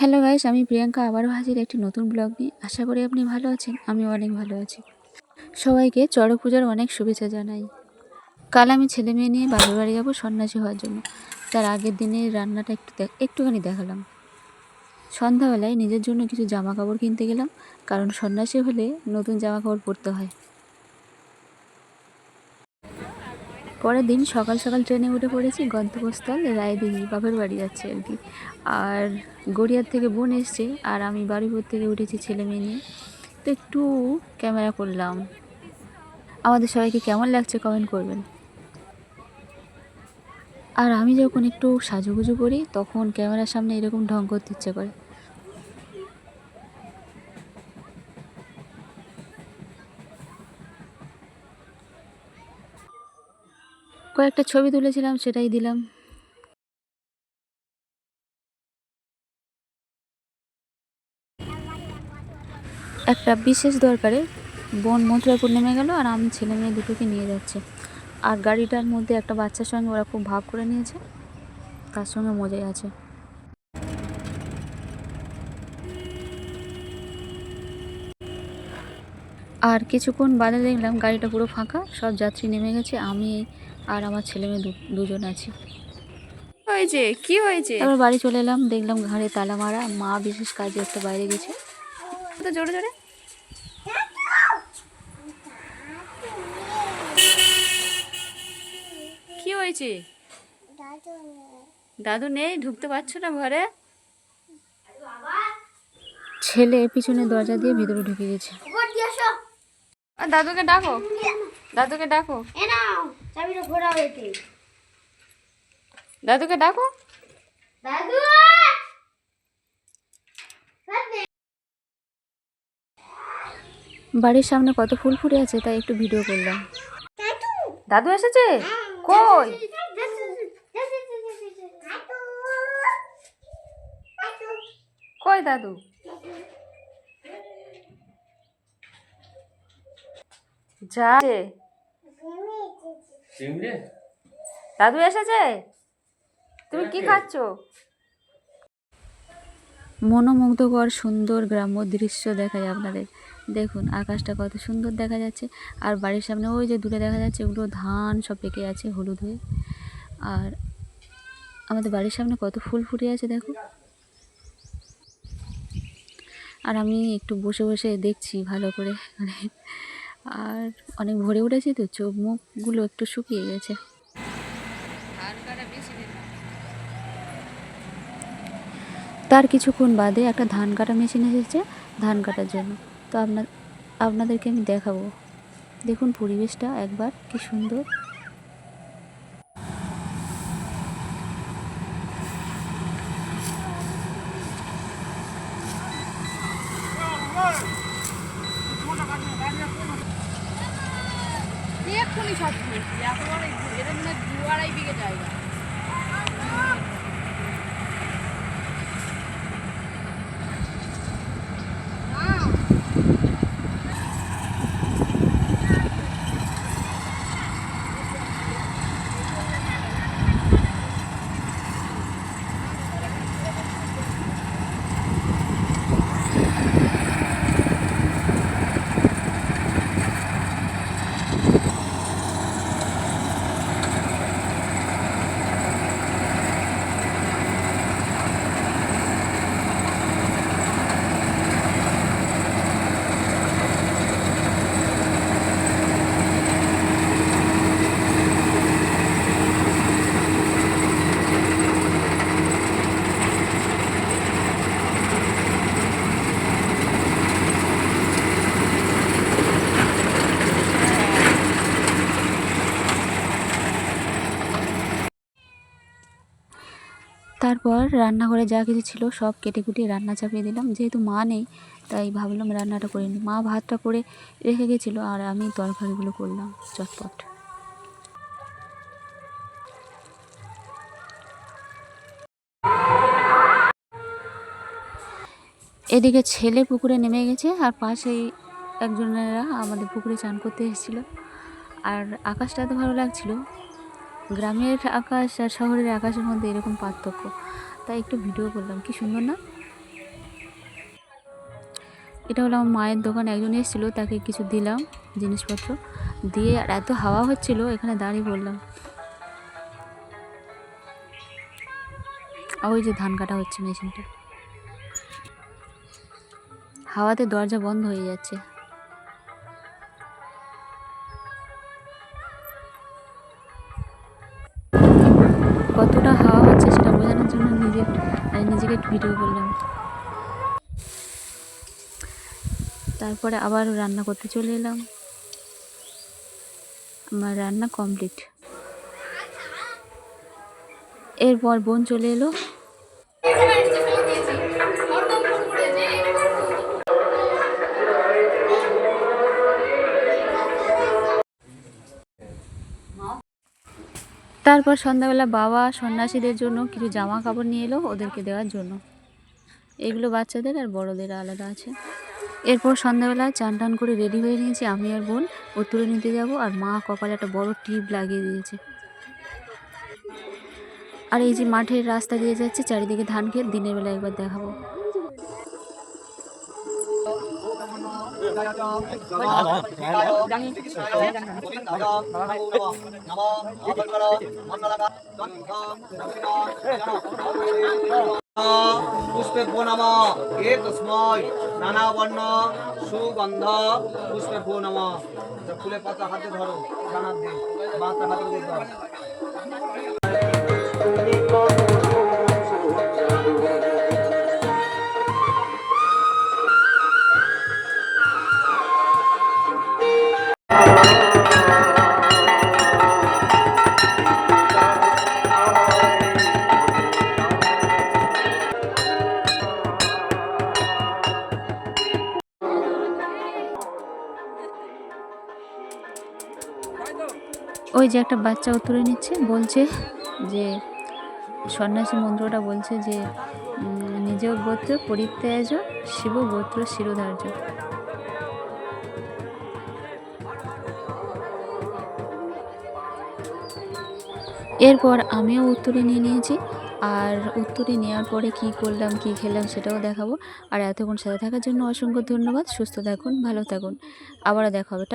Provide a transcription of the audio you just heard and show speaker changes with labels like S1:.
S1: Hello guys, আমি প্রিয়াঙ্কা আবারও হাজির একটি নতুন ব্লগ নিয়ে। আশা করি আপনি ভালো আছেন আমি অনেক ভালো আছি। সবাইকে চড়ক পূজার অনেক শুভেচ্ছা জানাই। কাল আমি ছেলে মেয়ে নিয়ে বাবার বাড়ি যাব সন্ন্যাসী হওয়ার জন্য। তার আগের দিনে রান্নাটা একটু একটুখানি দেখালাম। সন্ধ্যাবেলায় নিজের জন্য কিছু জামা কাপড় কিনতে গেলাম, কারণ সন্ন্যাসী হলে নতুন জামা কাপড় পরতে হয়। পরের দিন সকাল সকাল ট্রেনে উঠে পড়েছি, গন্তব্যস্থল রায়দিঘি, বাপের বাড়ি যাচ্ছে আর কি। আর গড়িয়ার থেকে বোন এসছে আর আমি বাড়িপুর থেকে উঠেছি ছেলে মেয়ে নিয়ে। তো একটু ক্যামেরা করলাম। আমাদের সবাইকে কেমন লাগছে কমেন্ট করবেন। আর আমি যখন একটু সাজুগুজু করি, তখন ক্যামেরার সামনে এরকম ঢং করতে ইচ্ছে করে। কয়েকটা ছবি তুলেছিলাম, সেটাই দিলাম। একটা বিশেষ দরকারে বোন মথুরাপুর নেমে গেল আর আমি ছেলে মেয়ে দুটোকে নিয়ে যাচ্ছে। আর গাড়িটার মধ্যে একটা বাচ্চার সঙ্গে ওরা খুব ভাব করে নিয়েছে, তার সঙ্গে মজাই আছে। আর কিছুক্ষণ বাদে দেখলাম গাড়িটা পুরো ফাঁকা সব যাত্রী নেমে গেছে আমি আর আমার ছেলে মেয়ে দুজন আছি।
S2: হয়েছে? কি হয়েছে?
S1: তারপর বাড়ি চলে এলাম দেখলাম ঘাড়ে তালা মারা মা বিশেষ কাজে একটা বাইরে গেছে।
S2: তো জোরে জোরে। কি হয়েছে? দাদু নেই ঢুকতে পারছ না ঘরে?
S1: ছেলে পিছনে দরজা দিয়ে ভিতরে ঢুকে গেছে।
S2: দাদুকে ডাকো। দাদুকে ডাকো।
S3: চাবিটা ঘোরা
S2: দাদুকে ডাকো।
S3: দাদু!
S1: বাড়ির সামনে কত ফুল ফুটে আছে তাই একটু ভিডিও করলাম।
S2: দাদু এসেছে? কই? কই দাদু? যা দাদু এসেছে? তুমি কি খাচ্ছ?
S1: মনোমুগ্ধকর সুন্দর গ্রাম্য দৃশ্য দেখায় আপনাদের। দেখুন আকাশটা কত সুন্দর দেখা যাচ্ছে। আর বাড়ির সামনে ওই যে দূরে দেখা যাচ্ছে ওগুলো ধান সব পেকে আছে হলুদ হয়ে। আর আমাদের বাড়ির সামনে কত ফুল ফুটে আছে দেখো। আর আমি একটু বসে বসে দেখছি ভালো করে। মানে আর অনেক ভরে উঠেছে তো চোখ মুখগুলো একটু শুকিয়ে গেছে। তার কিছুক্ষণ বাদে একটা ধান কাটা মেশিন এসেছে ধান কাটার জন্য। তো আপনার, আপনাদেরকে আমি দেখাবো। দেখুন পরিবেশটা একবার কি সুন্দর।
S2: এক্ষুনি সব শুনেছি এখন এদের মনে হয় দু আড়াই বিঘে জায়গা।
S1: তারপর রান্নাঘরে যা কিছু ছিল সব কেটে কুটিয়ে রান্না চাপিয়ে দিলাম। যেহেতু মা নেই, তাই ভাবলাম রান্নাটা করে নিই। মা ভাতটা করে রেখে গেছিল আর আমি তরকারিগুলো করলাম চটপট। এদিকে ছেলে পুকুরে নেমে গেছে আর পাশেই একজনেরা আমাদের পুকুরে চান করতে এসেছিল। আর আকাশটা এত ভালো লাগছিল গ্রামের আকাশ আর শহরের আকাশের মধ্যে এরকম পার্থক্য। তাই একটু ভিডিও করলাম। কি সুন্দর না? এটা হলো আমার মায়ের দোকান। একজন এসেছিল, তাকে কিছু দিলাম, জিনিসপত্র দিয়ে আর এত হাওয়া হচ্ছিল, এখানে দাঁড়িয়ে পড়লাম আর ওই যে ধান কাটা হচ্ছে মেশিনটা। হাওয়াতে দরজা বন্ধ হয়ে যাচ্ছে। নিজেকে একটু ভিডিও করলাম। তারপরে আবার রান্না করতে চলে এলাম। আমার রান্না কমপ্লিট। এরপর বোন চলে এলো। তারপর সন্ধ্যাবেলা বাবা সন্ন্যাসীদের জন্য কিছু জামা কাপড় নিয়ে এলো ওদেরকে দেওয়ার জন্য। এগুলো বাচ্চাদের আর বড়দের আলাদা আছে। এরপর সন্ধ্যাবেলা চান টান করে রেডি হয়ে নিয়েছি আমি আর বোন। উত্তরে নিতে যাব আর মা কপালে একটা বড় টিপ লাগিয়ে দিয়েছে। আর এই যে মাঠের রাস্তা দিয়ে যাচ্ছে, চারিদিকে ধান খেত, দিনের বেলা একবার দেখাবো।
S4: পুষ্পে ভো নম এ তস্ময়, নানা বর্ণ সুগন্ধ পুষ্পে নম ফুলের পাতা, হাতে ধরো ডানার দিয়ে মাথা হাতে দিয়ে
S1: ওই যে একটা বাচ্চা উত্তরে নিচ্ছে, বলছে যে, সন্ন্যাসী মন্ত্রটা বলছে যে নিজেও গোত্র পরিত্যাজ শিব গোত্র, শিরোধার্য। এরপর আমিও উত্তরে নিয়ে নিয়েছি, আর উত্তরে নেওয়ার পরে কি করলাম, কি খেলাম সেটাও দেখাবো। আর এতক্ষণ সাথে থাকার জন্য অসংখ্য ধন্যবাদ, সুস্থ থাকুন, ভালো থাকুন। আবারও দেখা হবে